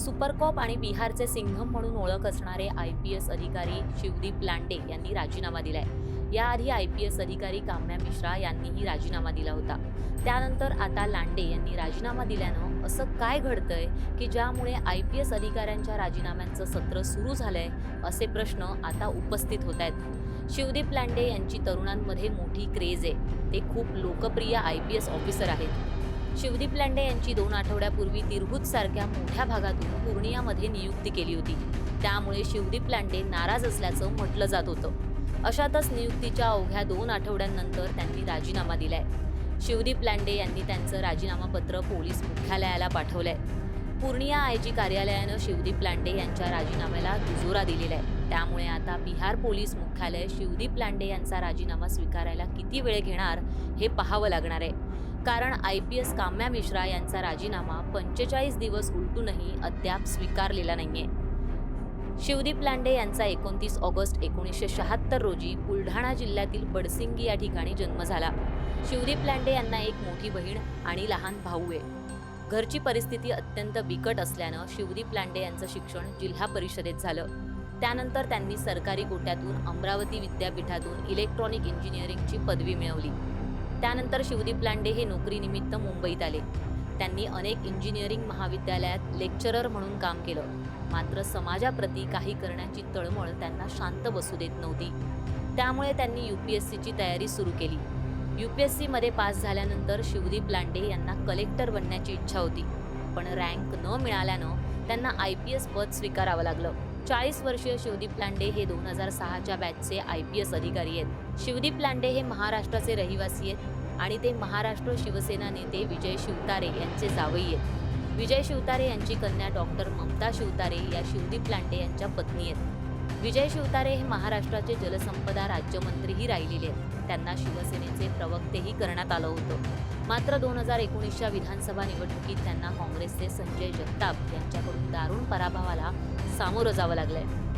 Supercop आणि बिहारचे सिंघम म्हणून ओळख असणारे आय पी एस अधिकारी शिवदीप लांडे यांनी राजीनामा दिलाय. याआधी आय पी एस अधिकारी काम्या मिश्रा यांनीही राजीनामा दिला होता. त्यानंतर आता लांडे यांनी राजीनामा दिल्यानं असं काय घडतंय की ज्यामुळे आय पी एस अधिकाऱ्यांच्या राजीनाम्यांचं सत्र सुरू झालंय असे प्रश्न आता उपस्थित होत आहेत शिवदीप लांडे यांची तरुणांमध्ये मोठी क्रेज आहे. ते खूप लोकप्रिय आय पी एस ऑफिसर आहेत. शिवदीप लांडे यांची दोन आठवड्यापूर्वी तिरहुत सारख्या मोठ्या भागातून पूर्णियामध्ये नियुक्ती केली होती. त्यामुळे शिवदीप लांडे नाराज असल्याचं म्हटलं जात होतं. अशातच नियुक्तीच्या अवघ्या दोन आठवड्यांनंतर त्यांनी राजीनामा दिलाय. शिवदीप लांडे यांनी त्यांचं राजीनामा पत्र पोलीस मुख्यालयाला पाठवलंय. पूर्णिया आय जी कार्यालयानं शिवदीप लांडे यांच्या राजीनाम्याला दुजोरा दिलेला आहे त्यामुळे आता बिहार पोलीस मुख्यालय शिवदीप लांडे यांचा राजीनामा स्वीकारायला किती वेळ घेणार हे पाहावं लागणार आहे. कारण I P S Kamya Mishra यांचा राजीनामा पंचेचाळीस दिवस उलटूनही अद्याप स्वीकारलेला नाहीये. शिवदीप लांडे यांचा एकोणतीस ऑगस्ट एकोणीसशे शहात्तर रोजी बुलढाणा जिल्ह्यातील बडसिंगी या ठिकाणी जन्म झाला. शिवदीप लांडे यांना एक मोठी बहीण आणि लहान भाऊ आहे. घरची परिस्थिती अत्यंत बिकट असल्यानं शिवदीप लांडे यांचं शिक्षण जिल्हा परिषदेत झालं. त्यानंतर त्यांनी सरकारी गोट्यातून अमरावती विद्यापीठातून इलेक्ट्रॉनिक इंजिनिअरिंगची पदवी मिळवली. त्यानंतर शिवदीप लांडे हे नोकरीनिमित्त मुंबईत आले. त्यांनी अनेक इंजिनिअरिंग महाविद्यालयात लेक्चरर म्हणून काम केलं. मात्र समाजाप्रती काही करण्याची तळमळ त्यांना शांत बसू देत नव्हती. त्यामुळे त्यांनी यू पी एस सीची तयारी सुरू केली. यू पी एस सीमध्ये पास झाल्यानंतर शिवदीप लांडे यांना कलेक्टर बनण्याची इच्छा होती. पण रँक न मिळाल्यानं त्यांना आय पी एस पद स्वीकारावं लागलं. चाळीस वर्षीय शिवदीप लांडे हे दोन हजार सहाच्या बॅचचे आय पी एस अधिकारी आहेत. शिवदीप लांडे हे महाराष्ट्राचे रहिवासी आहेत आणि ते महाराष्ट्र शिवसेना नेते विजय शिवतारे यांचे जावई आहेत. विजय शिवतारे यांची कन्या डॉक्टर ममता शिवतारे या शिवदीप लांडे यांच्या पत्नी आहेत. विजय शिवतारे हे महाराष्ट्राचे जलसंपदा राज्यमंत्रीही राहिलेले आहेत. त्यांना शिवसेनेचे प्रवक्तेही करण्यात आलं होतं. मात्र दोन हजार एकोणीसच्या विधानसभा निवडणुकीत त्यांना काँग्रेसचे संजय जगताप यांच्याकडून दारुण पराभवाला सामोरं जावं लागलंय.